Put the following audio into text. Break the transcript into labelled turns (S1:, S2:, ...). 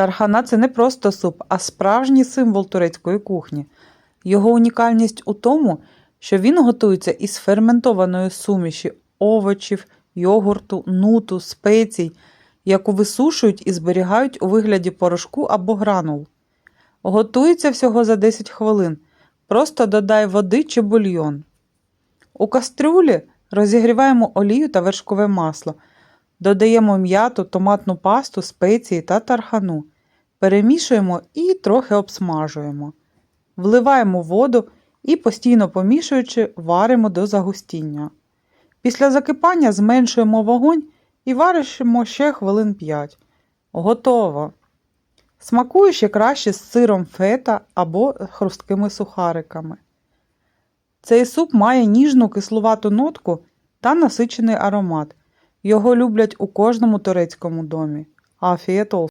S1: Тархана це не просто суп, а справжній символ турецької кухні. Його унікальність у тому, що він готується із ферментованої суміші овочів, йогурту, нуту, спецій, яку висушують і зберігають у вигляді порошку або гранул. Готується всього за 10 хвилин. Просто додай води чи бульйон. У кастрюлі розігріваємо олію та вершкове масло. Додаємо м'яту, томатну пасту, спеції та тархану. Перемішуємо і трохи обсмажуємо. Вливаємо воду і, постійно помішуючи, варимо до загустіння. Після закипання зменшуємо вогонь і варимо ще хвилин 5. Готово. Смакує ще краще з сиром фета або хрусткими сухариками. Цей суп має ніжну кислувату нотку та насичений аромат. Його люблять у кожному турецькому домі. Афієт олsun.